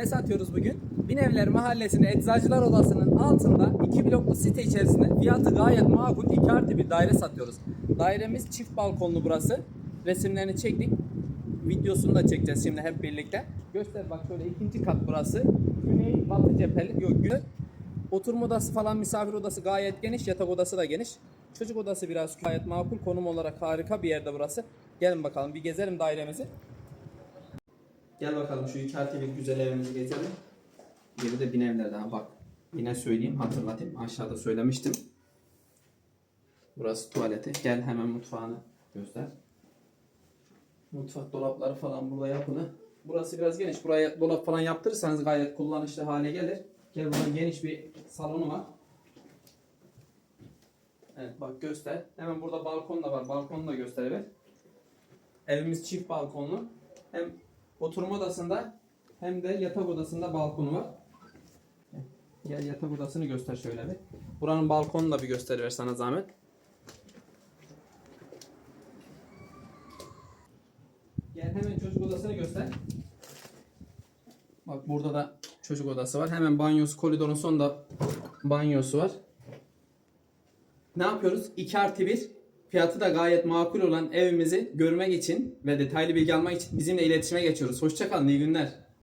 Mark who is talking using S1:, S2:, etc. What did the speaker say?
S1: Ne satıyoruz bugün? Binevler Mahallesi'nde Eczacılar Odası'nın altında iki bloklu site içerisinde fiyatı gayet makul 2 artı bir daire satıyoruz. Dairemiz çift balkonlu burası. Resimlerini çektik. Videosunu da çekeceğiz şimdi hep birlikte. Göster bak şöyle ikinci kat burası. Güney batı cepheli. Yok güney. Oturma odası falan misafir odası gayet geniş. Yatak odası da geniş. Çocuk odası biraz gayet makul. Konum olarak harika bir yerde burası. Gelin bakalım bir gezelim dairemizi. Gel bakalım şu iki bir güzel evimizi gezelim. Geri de bin evler daha bak. Yine söyleyeyim hatırlatayım. Aşağıda söylemiştim. Burası tuvaleti. Gel hemen mutfağını göster. Mutfak dolapları falan burada yapılı. Burası biraz geniş. Buraya dolap falan yaptırırsanız gayet kullanışlı hale gelir. Gel burada geniş bir salonu var. Evet bak göster. Hemen burada balkon da var. Balkonu da göster evet. Evimiz çift balkonlu. Hem oturma odasında hem de yatak odasında balkonu var. Gel yatak odasını göster şöyle bir. Buranın balkonunu da bir gösteriver sana zahmet. Gel hemen çocuk odasını göster. Bak burada da çocuk odası var. Hemen banyosu, koridorun sonunda banyosu var. Ne yapıyoruz? 2 artı 1 fiyatı da gayet makul olan evimizi görmek için ve detaylı bilgi almak için bizimle iletişime geçiyoruz. Hoşçakalın, iyi günler.